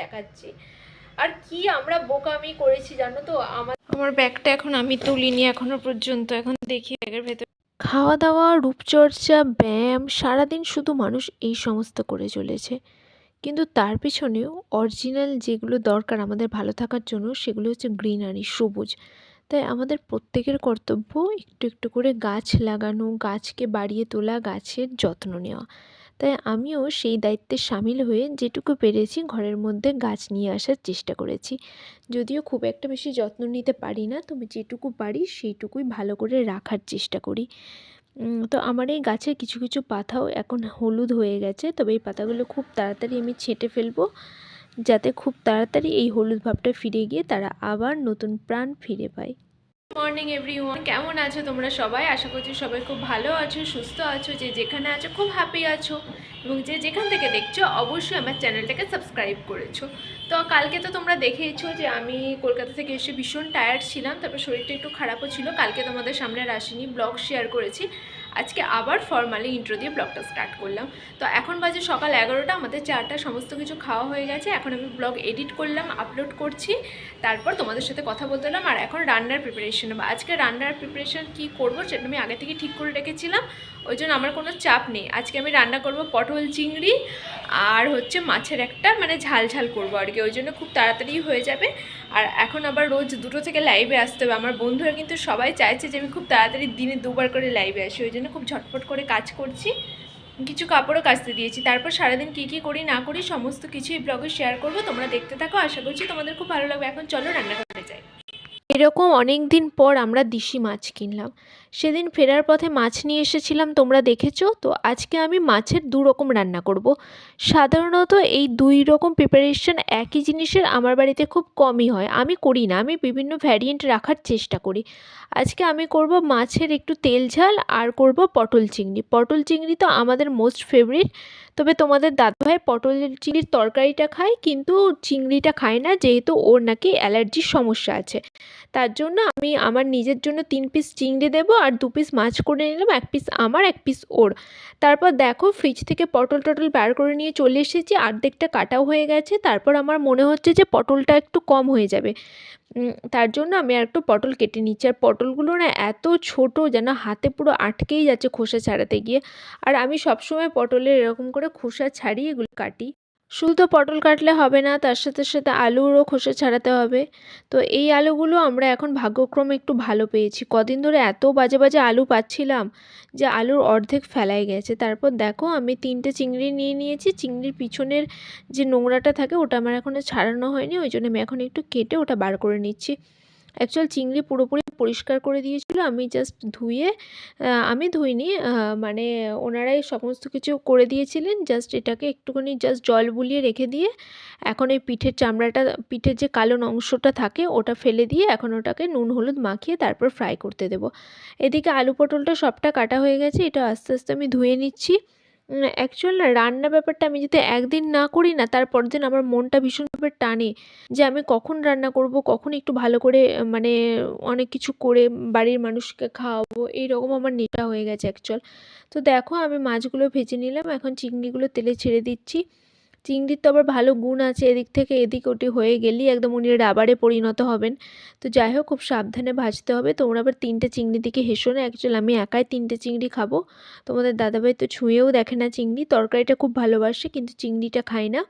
দেখাচ্ছি। আর কি আমরা বোকামি করেছি জানো তো? আমার আমার ব্যাগটা এখন আমি তুলিনি এখনও পর্যন্ত। এখন দেখি ব্যাগের ভেতর খাওয়া দাওয়া রূপচর্চা ব্যায়াম সারাদিন শুধু মানুষ এই সমস্ত করে চলেছে। কিন্তু তার পিছনেও অরিজিনাল যেগুলো দরকার আমাদের ভালো থাকার জন্য সেগুলো হচ্ছে গ্রিনারি সবুজ। তাই আমাদের প্রত্যেকের কর্তব্য একটু একটু করে গাছ লাগানো গাছকে বাড়িয়ে তোলা গাছের যত্ন নেওয়া। তাই আমিও সেই দায়িত্বে সামিল হয়ে যেটুকু পেরেছি ঘরের মধ্যে গাছ নিয়ে আসার চেষ্টা করেছি। যদিও খুব একটা বেশি যত্ন নিতে পারি না, তবে যেটুকু পারি সেইটুকুই ভালো করে রাখার চেষ্টা করি। তো আমার এই গাছের কিছু কিছু পাতাও এখন হলুদ হয়ে গেছে, তবে এই পাতাগুলো খুব তাড়াতাড়ি আমি ছেঁটে ফেলব, যাতে খুব তাড়াতাড়ি এই হলুদ ভাবটা ফিরে গিয়ে তারা আবার নতুন প্রাণ ফিরে পায়। Morning, everyone. কেমন আছো তোমরা সবাই? আশা করছি সবাই খুব ভালো আছো, সুস্থ আছো, যে যেখানে আছো খুব হ্যাপি আছো। এবং যে যেখান থেকে দেখছ, অবশ্যই আমার চ্যানেলটাকে সাবস্ক্রাইব করেছ। তো কালকে তো তোমরা দেখেইছো যে আমি কলকাতা থেকে এসে ভীষণ টায়ার্ড ছিলাম, তারপর শরীরটা একটু খারাপও ছিল। কালকে তোমাদের সামনে আর আসিনি ব্লগ শেয়ার করেছি। আজকে আবার ফর্মালি ইন্ট্রো দিয়ে ব্লগটা স্টার্ট করলাম। তো এখন বাজে সকাল এগারোটা, আমাদের চারটা সমস্ত কিছু খাওয়া হয়ে গেছে। এখন আমি ব্লগ এডিট করলাম আপলোড করছি। তারপর তোমাদের সাথে কথা বলতে এলাম আর এখন রান্নার প্রিপারেশন নেব। আজকে রান্নার প্রিপারেশন কী করব সেটা আমি আগে থেকে ঠিক করে রেখেছিলাম। ওই জন্য আমার কোনো চাপ নেই। আজকে আমি রান্না করব পটল চিংড়ি আর হচ্ছে মাছের একটা মানে ঝাল ঝাল করব আর কি। ওই জন্য খুব তাড়াতাড়ি হয়ে যাবে। আর এখন আবার রোজ দুটো থেকে লাইভে আসতে হবে। আমার বন্ধুরা কিন্তু সবাই চাইছে যে আমি খুব তাড়াতাড়ি দিনে দুবার করে লাইভে আসি, ওই জন্য খুব ঝটপট করে কাজ করছি। কিছু কাপড়ও কাচতে দিয়েছি। তারপর সারাদিন কী কী করি না করি সমস্ত কিছুই ব্লগে শেয়ার করব। তোমরা দেখতে থাকো। আশা করছি তোমাদের খুব ভালো লাগবে। এখন চলো রান্না এরকম অনেক দিন পর আমরা দিশি মাছ কিনলাম। সেদিন ফেরার পথে মাছ নিয়ে এসেছিলাম, তোমরা দেখেছ? তো আজকে আমি মাছের দু রকম রান্না করব। সাধারণত এই দুই রকম প্রিপারেশন একই জিনিসের আমার বাড়িতে খুব কমই হয়। আমি করি না, আমি বিভিন্ন ভ্যারিয়েন্ট রাখার চেষ্টা করি। আজকে আমি করব মাছের একটু তেল ঝাল আর করব পটল চিংড়ি। পটল চিংড়ি তো আমাদের মোস্ট ফেভারিট তবে তোমাদের দাদাভাই পটল চিংড়ির তরকারিটা খায়, কিন্তু চিংড়িটা খায় না, যেহেতু ওর নাকি অ্যালার্জির সমস্যা আছে। তার জন্য আমি আমার নিজের জন্য তিন পিস চিংড়ি দেবো আর দু পিস মাছ করে নিলাম, এক পিস আমার, এক পিস ওর। তারপর দেখো ফ্রিজ থেকে পটল টটল বার করে নিয়ে চলে এসেছি, অর্ধেকটা কাটাও হয়ে গেছে, তারপর আমার মনে হচ্ছে যে পটলটা একটু কম হয়ে যাবে। তার জন্য আমি আর একটু পটল কেটে নিচ্ছি। আর পটলগুলো না এত ছোট যেন হাতে পুরো আটকেই যাচ্ছে খোসা ছাড়াতে গিয়ে। আর আমি সবসময় পটলের এরকম করে খোসা ছাড়িয়ে এগুলো কাটি। শুধু তো পটল কাটলে হবে না, তার সাথে সাথে আলুরও খোসা ছাড়াতে হবে। তো এই আলুগুলো আমরা এখন ভাগ্যক্রমে একটু ভালো পেয়েছি। কদিন ধরে এত বাজে বাজে আলু পাচ্ছিলাম যে আলুর অর্ধেক ফেলাই গেছে। তারপর দেখো, আমি তিনটে চিংড়ি নিয়ে নিয়েছি। চিংড়ির পিছনের যে নোংরাটা থাকে, ওটা আমার এখনও ছাড়ানো হয়নি। ওই জন্য আমি এখন একটু কেটে ওটা বার করে নিচ্ছি। অ্যাকচুয়াল চিংড়ি পুরোপুরি পরিষ্কার করে দিয়েছিল, আমি জাস্ট ধুয়ে আমি ধুইনি মানে ওনারাই সমস্ত কিছু করে দিয়েছিলেন জাস্ট এটাকে একটুখানি জাস্ট জল বুলিয়ে রেখে দিয়ে, এখন এই পিঠের চামড়াটা, পিঠের যে কালো অংশটা থাকে ওটা ফেলে দিয়ে এখন ওটাকে নুন, হলুদ মাখিয়ে তারপর ফ্রাই করতে দেবো। এদিকে আলু পটলটা সবটা কাটা হয়ে গেছে, এটা আস্তে আস্তে আমি ধুয়ে নিচ্ছি। অ্যাকচুয়াল না রান্না ব্যাপারটা আমি যদি একদিন না করি না, তারপর দিন আমার মনটা ভীষণভাবে টানে যে আমি কখন রান্না করব, কখন একটু ভালো করে মানে অনেক কিছু করে বাড়ির মানুষকে খাওয়াবো, এইরকম আমার নেশা হয়ে গেছে অ্যাকচুয়াল তো দেখো আমি মাছগুলো ভেজে নিলাম, এখন চিংড়িগুলো তেলে ছেড়ে দিচ্ছি। চিংড়ির তো আবার ভালো গুণ আছে, এদিক থেকে এদিক ওটি হয়ে গেলেই একদম উনি রাবারে পরিণত হবেন। তো যাই হোক, খুব সাবধানে ভাজতে হবে। তোমরা আবার তিনটে চিংড়ি দিকে হেসো না অ্যাকচুয়ালি আমি একাই তিনটে চিংড়ি খাব। তোমাদের দাদাভাই তো ছুঁয়েও দেখে না চিংড়ি, তরকারিটা খুব ভালোবাসে, কিন্তু চিংড়িটা খায় না।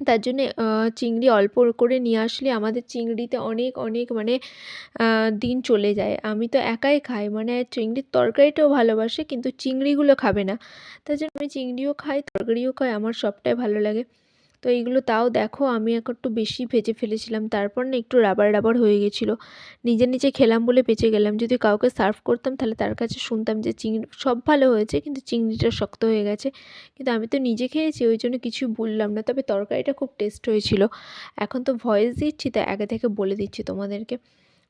তার জন্যে চিংড়ি অল্প করে নিয়ে আসলে আমাদের চিংড়িতে অনেক অনেক মানে দিন চলে যায়। আমি তো একাই খাই মানে চিংড়ির তরকারিটাও ভালোবাসে, কিন্তু চিংড়িগুলো খাবে না। তার জন্য আমি চিংড়িও খাই, তরকারিও খাই, আমার সবটাই ভালো লাগে। তো এইগুলো তাও দেখো, আমি একটু বেশি ভেজে ফেলেছিলাম। তারপর না একটু রাবার রাবার হয়ে গেছিল। নিজে নিজে খেলাম বলে বেঁচে গেলাম। যদি কাউকে সার্ভ করতাম তাহলে তার কাছে শুনতাম যে চিংড়ি সব ভালো হয়েছে কিন্তু চিংড়িটা শক্ত হয়ে গেছে। কিন্তু আমি তো নিজে খেয়েছি, ওই জন্য কিছু বললাম না। তবে তরকারিটা খুব টেস্ট হয়েছিল। এখন তো ভয়েস দিচ্ছি, তাই আগে থেকে বলে দিচ্ছি তোমাদেরকে।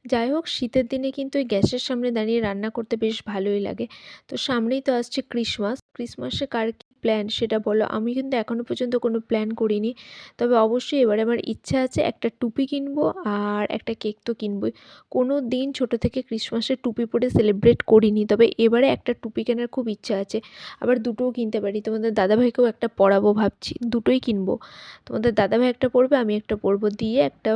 যাই হোক, শীতের দিনে কিন্তু ওই গ্যাসের সামনে দাঁড়িয়ে রান্না করতে বেশ ভালোই লাগে। তো সামনেই তো আসছে ক্রিসমাস ক্রিসমাসে কার প্ল্যান সেটা বলো। আমি কিন্তু এখনও পর্যন্ত কোনো প্ল্যান করিনি। তবে অবশ্যই এবারে আমার ইচ্ছা আছে একটা টুপি কিনবো আর একটা কেক তো কিনবই। কোনো দিন ছোটো থেকে ক্রিসমাসের টুপি পরে সেলিব্রেট করিনি, তবে এবারে একটা টুপি কেনার খুব ইচ্ছা আছে। আবার দুটোও কিনতে পারি। তোমাদের দাদাভাইকেও একটা পরাবো ভাবছি। দুটোই কিনবো। তোমাদের দাদাভাই একটা পরবে, আমি একটা পরবো। দিয়ে একটা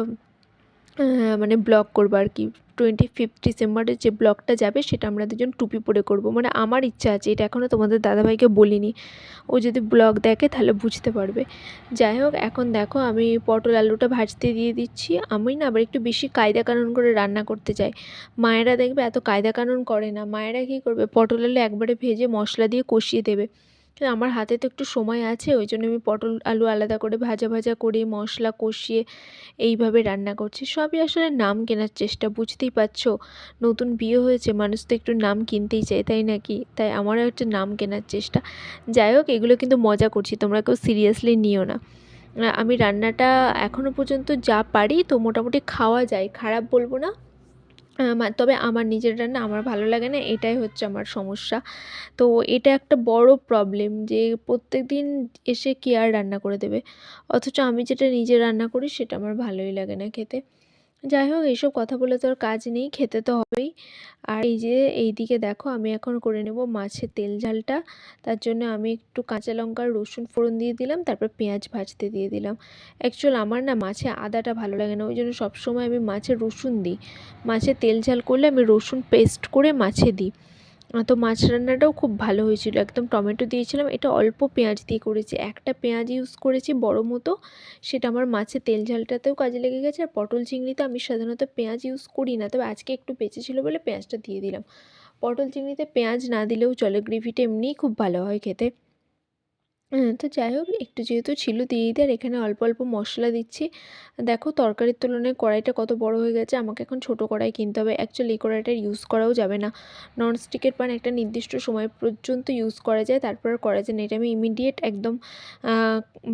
মানে ব্লগ করব আর কি। টোয়েন্টি ফিফথ ডিসেম্বরের যে ব্লগটা যাবে, সেটা আমরা দুজন টুপি পরে করব। মানে আমার ইচ্ছা আছে, এটা এখনও তোমাদের দাদাভাইকে বলিনি। ও যদি ব্লগ দেখে, তাহলে বুঝতে পারবে। যাই হোক, এখন দেখো, আমি পটল আলুটা ভাজতে দিয়ে দিচ্ছি। আমি না আবার একটু বেশি কায়দা কানুন করে রান্না করতে চাই। মায়েরা দেখবে এত কায়দা কানুন করে না। মায়েরা কী করবে? পটল আলু একবারে ভেজে মশলা দিয়ে কষিয়ে দেবে। তো আমার হাতে তো একটু সময় আছে, ওই জন্য আমি পটল, আলু আলাদা করে ভাজা ভাজা করে, মশলা কষিয়ে এইভাবে রান্না করছি। সবই আসলে নাম কেনার চেষ্টা, বুঝতেই পারছ? নতুন বিয়ে হয়েছে, মানুষ তো একটু নাম কিনতেই চায়, তাই নাকি? তাই আমারও একটা নাম কেনার চেষ্টা। যাই হোক, এগুলো কিন্তু মজা করছি, তোমরা কেউ সিরিয়াসলি নিও না। আমি রান্নাটা এখনও পর্যন্ত যা পারি, তো মোটামুটি খাওয়া যায়, খারাপ বলব না। তবে আমার নিজের রান্না আমার ভালো লাগে না, এটাই হচ্ছে আমার সমস্যা। তো এটা একটা বড় প্রবলেম যে প্রত্যেক দিন এসে কে আর রান্না করে দেবে? অথচ আমি যেটা নিজে রান্না করি সেটা আমার ভালোই লাগে না খেতে। যাই হোক, এইসব কথা বলে তো আর কাজ নেই, খেতে তো হবেই। আর এই যে এই দিকে দেখো, আমি এখন করে নেব মাছের তেল ঝালটা। তার জন্য আমি একটু কাঁচা লঙ্কা, রসুন ফোড়ন দিয়ে দিলাম, তারপর পেঁয়াজ ভাজতে দিয়ে দিলাম। অ্যাকচুয়াল আমার না মাছে আদাটা ভালো লাগে না, ওই জন্য সবসময় আমি মাছে রসুন দিই। মাছে তেল ঝাল করলে আমি রসুন পেস্ট করে মাছে দিই। তো মাছ রান্নাটাও খুব ভালো হয়েছিল। একদম টমেটো দিয়েছিলাম, এটা অল্প পেঁয়াজ দিয়ে করেছি। একটা পেঁয়াজ ইউজ করেছি বড় মতো, সেটা আমার মাছের তেল ঝালটাতেও কাজে লেগে গেছে, আর পটল চিংড়িতে আমি সাধারণত পেঁয়াজ ইউজ করি না, তবে আজকে একটু বেঁচে ছিল বলে পেঁয়াজটা দিয়ে দিলাম। পটল চিংড়িতে পেঁয়াজ না দিলেও চলে, গ্রেভিটা এমনিই খুব ভালো হয় খেতে। তো যাই হোক, একটু যেহেতু ছিল দিয়েই দিই আর এখানে অল্প অল্প মশলা দিচ্ছি, দেখো তরকারির তুলনায় কড়াইটা কত বড় হয়ে গেছে, আমাকে এখন ছোট কড়াই কিনতে হবে। অ্যাকচুয়ালি এই কড়াইটা ইউজ করাও যাবে না। ননস্টিকের পান একটা নির্দিষ্ট সময় পর্যন্ত ইউজ করা যায়, তারপর করা যায় না। এটা আমি ইমিডিয়েট একদম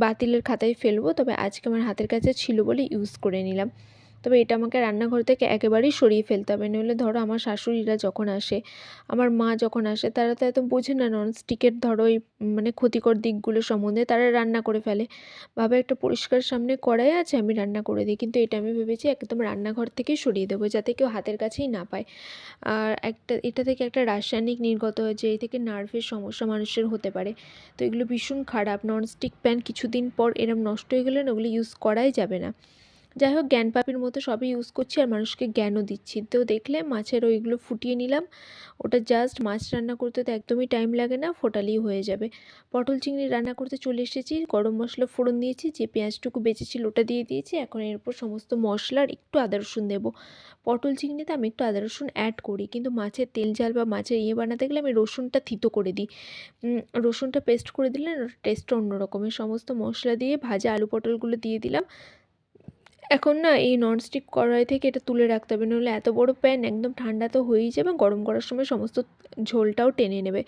বাতিলের খাতায় ফেলব, তবে আজকে আমার হাতের কাছে ছিল বলে ইউজ করে নিলাম। তবে এটা আমাকে রান্নাঘর থেকে একেবারেই সরিয়ে ফেলতে হবে। নইলে ধরো আমার শাশুড়িরা যখন আসে, আমার মা যখন আসে, তারা তো এত বোঝে না ননস্টিকের ধরো এই মানে ক্ষতিকর দিকগুলো সম্বন্ধে, তারা রান্না করে ফেলে। ভাবে একটা পরিষ্কার সামনে কড়াই আছে, আমি রান্না করে দিই। কিন্তু এটা আমি ভেবেছি একদম রান্নাঘর থেকেই সরিয়ে দেবো, যাতে কেউ হাতের কাছেই না পায়। আর একটা, এটা থেকে একটা রাসায়নিক নির্গত হয়েছে এই থেকে নার্ভের সমস্যা মানুষের হতে পারে। তো এগুলো ভীষণ খারাপ ননস্টিক প্যান কিছুদিন পর এরম নষ্ট হয়ে গেলে ওগুলো ইউজ করাই যাবে না। যাই হোক জ্ঞানপাপির মতো সবই ইউজ করছি আর মানুষকে জ্ঞানও দিচ্ছি। তো দেখলে মাছের ওইগুলো ফুটিয়ে নিলাম। ওটা জাস্ট মাছ রান্না করতে তো একদমই টাইম লাগে না, ফোটালেই হয়ে যাবে। পটল চিংড়ি রান্না করতে চলে এসেছি, গরম মশলা ফোড়ন দিয়েছি, যে পেঁয়াজটুকু বেঁচেছিল ওটা দিয়ে দিয়েছি। এখন এরপর সমস্ত মশলার একটু আদা রসুন দেবো। পটল চিংড়িতে আমি একটু আদা রসুন অ্যাড করি, কিন্তু মাছের তেল ঝাল বা মাছের ইয়ে বানাতে গেলে আমি রসুনটা থিতো করে দিই। রসুনটা পেস্ট করে দিলে টেস্টটা অন্য রকমের সমস্ত মশলা দিয়ে ভাজা আলু পটলগুলো দিয়ে দিলাম। এখন না এই ননস্টিক কড়াই থেকে এটা তুলে রাখতে হবে, নাহলে এত বড় প্যান একদম ঠান্ডা তো হয়েই যাবে, গরম করার সময় সমস্ত ঝোলটাও টেনে নেবে।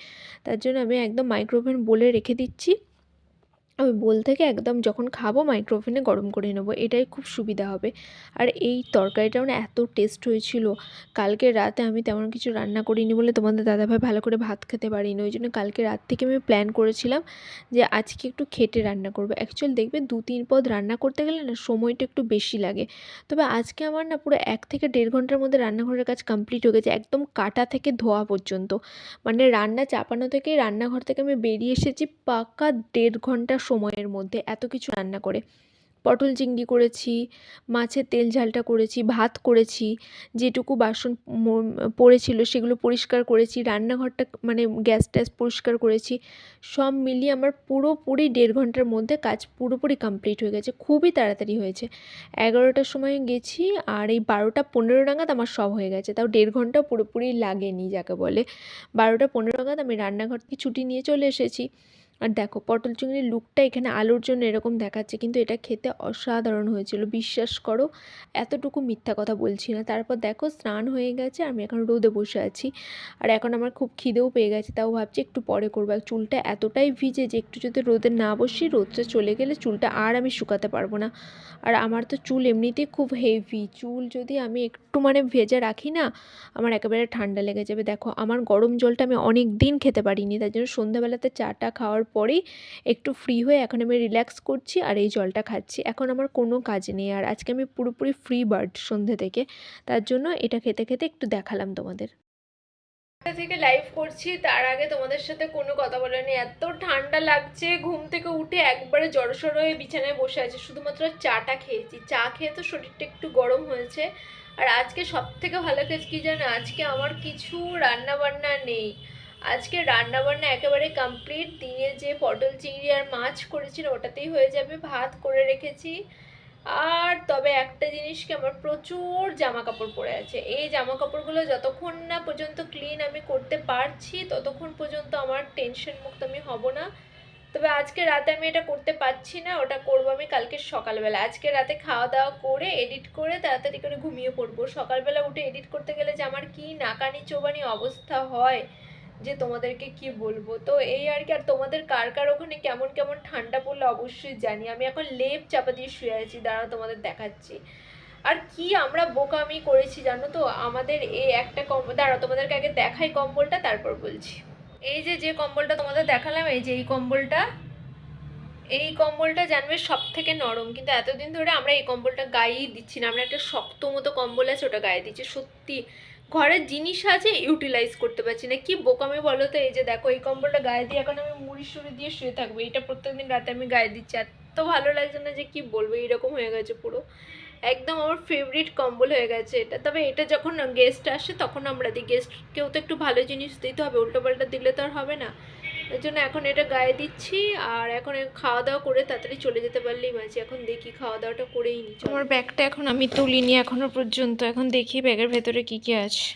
তার জন্য আমি একদম মাইক্রোওভেন বলে রেখে দিচ্ছি। আমি বোল থেকে একদম যখন খাব মাইক্রোওভেনে গরম করে নেব, এটাই খুব সুবিধা হবে। আর এই তরকারিটাও না এত টেস্ট হয়েছিল। কালকে রাতে আমি তেমন কিছু রান্না করিনি বলে তোমাদের দাদাভাই ভালো করে ভাত খেতে পারিনি। ওই জন্য কালকে রাত থেকে আমি প্ল্যান করেছিলাম যে আজকে একটু খেটে রান্না করব। অ্যাকচুয়াল দেখবে দু তিন পদ রান্না করতে গেলে না সময়টা একটু বেশি লাগে। তবে আজকে আমার না পুরো এক থেকে দেড় ঘণ্টার মধ্যে রান্নাঘরের কাজ কমপ্লিট হয়ে গেছে, একদম কাটা থেকে ধোয়া পর্যন্ত। মানে রান্না চাপানো থেকে রান্নাঘর থেকে আমি বেরিয়ে এসেছি পাকা দেড় ঘণ্টা সময়ের মধ্যে এত কিছু রান্না করে। পটল চিংড়ি করেছি, মাছের তেল ঝালটা করেছি, ভাত করেছি, যেটুকু বাসন পড়েছিল সেগুলো পরিষ্কার করেছি, রান্নাঘরটা মানে গ্যাস ট্যাস পরিষ্কার করেছি। সব মিলিয়ে আমার পুরোপুরি দেড় ঘণ্টার মধ্যে কাজ পুরোপুরি কমপ্লিট হয়ে গেছে, খুবই তাড়াতাড়ি হয়েছে। এগারোটার সময় গেছি আর এই বারোটা পনেরো নাগাদ আমার সব হয়ে গেছে, তাও দেড় ঘণ্টা পুরোপুরি লাগেনি যাকে বলে। বারোটা পনেরো নাগাদ আমি রান্নাঘর থেকে ছুটি নিয়ে চলে এসেছি। আর দেখো, পটল চিংড়ির লুকটা এখানে আলুর জন্য এরকম দেখাচ্ছে, কিন্তু এটা খেতে অসাধারণ হয়েছিল। বিশ্বাস করো, এতটুকু মিথ্যা কথা বলছি না। তারপর দেখো, স্নান হয়ে গেছে, আমি এখন রোদে বসে আছি। আর এখন আমার খুব খিদেও পেয়ে গেছে, তাও ভাবছি একটু পরে করব। চুলটা এতটাই ভিজে যে একটু যদি রোদে না বসি রোদটা চলে গেলে চুলটা আর আমি শুকাতে পারব না। আর আমার তো চুল এমনিতেই খুব হেভি চুল যদি আমি একটু মানে ভেজে রাখি না, আমার একেবারে ঠান্ডা লেগে যাবে। দেখো, আমার গরম জলটা আমি অনেক দিন খেতে পারিনি, তার জন্য সন্ধ্যাবেলাতে চাটা খাওয়ার পরেই একটু ফ্রি হয়ে এখন আমি রিল্যাক্স করছি আর এই জলটা খাচ্ছি। এখন আমার কোনো কাজ নেই আর আজকে আমি পুরোপুরি ফ্রি বার্ড সন্ধ্যে থেকে। তার জন্য এটা খেতে খেতে একটু দেখালাম তোমাদের। থেকে লাইভ করছি, তার আগে তোমাদের সাথে কোনো কথা বলা নেই। এত ঠান্ডা লাগছে, ঘুম থেকে উঠে একবারে জড়সড় হয়ে বিছানায় বসে আছে। শুধুমাত্র চাটা খেয়েছি। চা খেয়ে তো শরীরটা একটু গরম হয়েছে। আর আজকে সব থেকে ভালো কাজ কি জানো? আজকে আমার কিছু রান্না বান্না নেই। আজকে রান্না বান্না একেবারে কমপ্লিট দিয়ে যে পটল চিংড়ি আর মাছ করেছিল, ওটাতেই হয়ে যাবে। ভাত করে রেখেছি। আর তবে একটা জিনিস কি আমার প্রচুর জামা কাপড় পরে আছে। এই জামা কাপড়গুলো যতক্ষণ না পর্যন্ত ক্লিন আমি করতে পারছি, ততক্ষণ পর্যন্ত আমার টেনশন মুক্ত আমি হব না। তবে আজকে রাতে আমি এটা করতে পারছি না, ওটা করব আমি কালকে সকালবেলা। আজকে রাতে খাওয়া দাওয়া করে এডিট করে তাড়াতাড়ি করে ঘুমিয়ে পড়ব। সকালবেলা উঠে এডিট করতে গেলে যে আমার কী নাকানি চোবানি অবস্থা হয় যে তোমাদেরকে কি বলব? তো এই আর কি, আর তোমাদের কার কার ওখানে কেমন কেমন ঠান্ডা পড়লে অবশ্যই জানি। আমি এখন লেপ চাপা দিয়ে শুয়ে আছি, দাঁড়াও তোমাদের দেখাচ্ছি। আর কি আমরা বোকামি করেছি জানো তো? আমাদের এই একটা কম, দাঁড়াও তোমাদেরকে আগে দেখাই কম্বলটা, তারপর বলছি। এই যে যে কম্বলটা তোমাদের দেখালাম, এই যে এই কম্বলটা এই কম্বলটা জানবে সব থেকে নরম। কিন্তু এতদিন ধরে আমরা এই কম্বলটা গায়েই দিচ্ছি না। আমরা একটা শক্ত মতো কম্বল আছে, ওটা গায়ে দিচ্ছি। সত্যি ঘরের জিনিস আছে ইউটিলাইজ করতে পারছি না। কি বোকামি বলো তো? এই যে দেখো, এই কম্বলটা গায়ে দিয়ে এখন আমি মুড়ি সুড়ি দিয়ে শুয়ে থাকব। এটা প্রত্যেকদিন রাতে আমি গায়ে দিচ্ছি। এত ভালো লাগছে না যে কি বলব, এইরকম হয়ে গেছে পুরো। একদম আমার ফেভারিট কম্বল হয়ে গেছে এটা। তবে এটা যখন গেস্ট আসে, তখন আমরা দিই। গেস্টকেও তো একটু ভালো জিনিস দিতে হবে উল্টো পাল্টা দিলে তো আর হবে না। এর জন্য এখন এটা গায়ে দিচ্ছি আর এখন খাওয়া দাওয়া করে তাড়াতাড়ি চলে যেতে পারলেই বাঁচি এখন দেখি খাওয়া দাওয়াটা করেই নি আমার ব্যাগটা এখন আমি তুলিনি এখনও পর্যন্ত। এখন দেখি ব্যাগের ভেতরে কি কি আছে।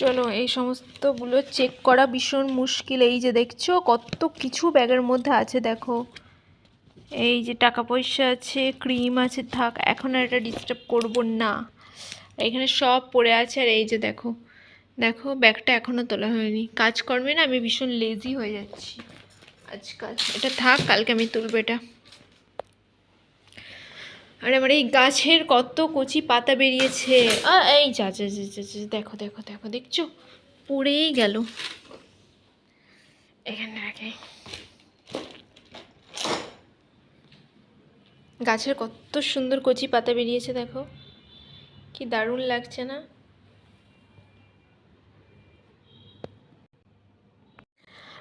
চলো, এই সমস্তগুলো চেক করা ভীষণ মুশকিল। এই যে দেখছ, কত কিছু ব্যাগের মধ্যে আছে, দেখো। এই যে টাকা পয়সা আছে, ক্রিম আছে, থাক, এখন আর এটা ডিস্টার্ব করব না। এখানে সব পড়ে আছে আর এই যে দেখো। দেখো ব্যাগটা এখনও তোলা হয়নি। কাজকর্মে না আমি ভীষণ লেজি হয়ে যাচ্ছি। আজকাল এটা থাক কালকে আমি তুলবো এটা। আর আমার এই গাছের কত কচি পাতা বেরিয়েছে। এই যা যা, যা, দেখো দেখো দেখো দেখছ? পড়েই গেল। এখানে রাখে। গাছের কত সুন্দর কচি পাতা বেরিয়েছে দেখো। কি দারুণ লাগছে না?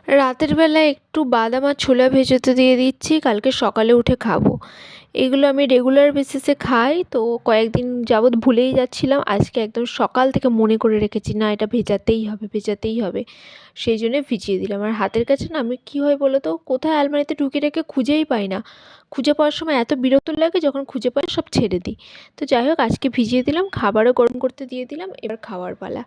রাতের বেলা একটু বাদাম আর ছোলা ভেজতে দিয়ে দিচ্ছি কালকে সকালে উঠে খাব। এগুলো আমি রেগুলার বেসিসে খাই। তো কয়েকদিন যাবৎ ভুলেই যাচ্ছিলাম। আজকে একদম সকাল থেকে মনে করে রেখেছি, না, এটা ভেজাতেই হবে ভেজাতেই হবে। সেই জন্যে ভিজিয়ে দিলাম। আর হাতের কাছে না, আমি কী হয় বলো তো কোথায় আলমারিতে ঢুকে রেখে খুঁজেই পাই না। খুঁজে পাওয়ার সময় এত বিরক্ত লাগে, যখন খুঁজে পাই সব ছেড়ে দিই। তো যাই হোক, আজকে ভিজিয়ে দিলাম, খাবারও গরম করতে দিয়ে দিলাম, এবার খাওয়ার পালা।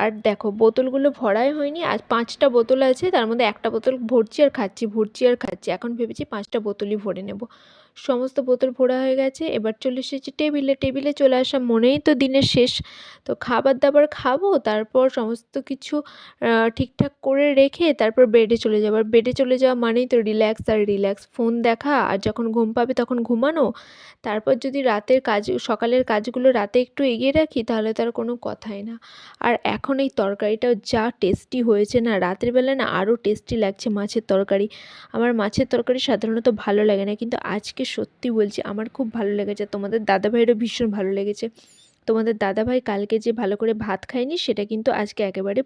আর দেখো, বোতলগুলো ভরাই হয়নি। আজ পাঁচটা বোতল আছে, তার মধ্যে একটা বোতল ভরছি আর খাচ্ছি, ভরছি আর খাচ্ছি। এখন ভেবেছি পাঁচটা বোতলই ভরে নেব। সমস্ত বোতল ভরা হয়ে গেছে। এবার চলে এসেছি টেবিলে। টেবিলে চলে আসা মনেই তো দিনের শেষ। তো খাবার দাবার খাব, তারপর সমস্ত কিছু ঠিকঠাক করে রেখে তারপর বেডে চলে যাব। আর বেডে চলে যাওয়া মানেই তো রিল্যাক্স আর রিল্যাক্স ফোন দেখা। আর যখন ঘুম পাবে তখন ঘুমানো। তারপর যদি রাতের কাজ, সকালের কাজগুলো রাতে একটু এগিয়ে রাখি, তাহলে তার কোনো কথাই না। আর এখন এই তরকারিটাও যা টেস্টি হয়েছে না, রাতের বেলা না আরও টেস্টি লাগছে মাছের তরকারি। আমার মাছের তরকারি সাধারণত ভালো লাগে না, কিন্তু আজকে সত্যি বলছি, আমার খুব ভালো লেগেছে। তোমাদের দাদাভাইয়েরও ভীষণ ভালো লেগেছে। তোমাদের দাদাভাই কালকে যে ভালো করে ভাত খায়নি, সেটা কিন্তু আজকে একেবারে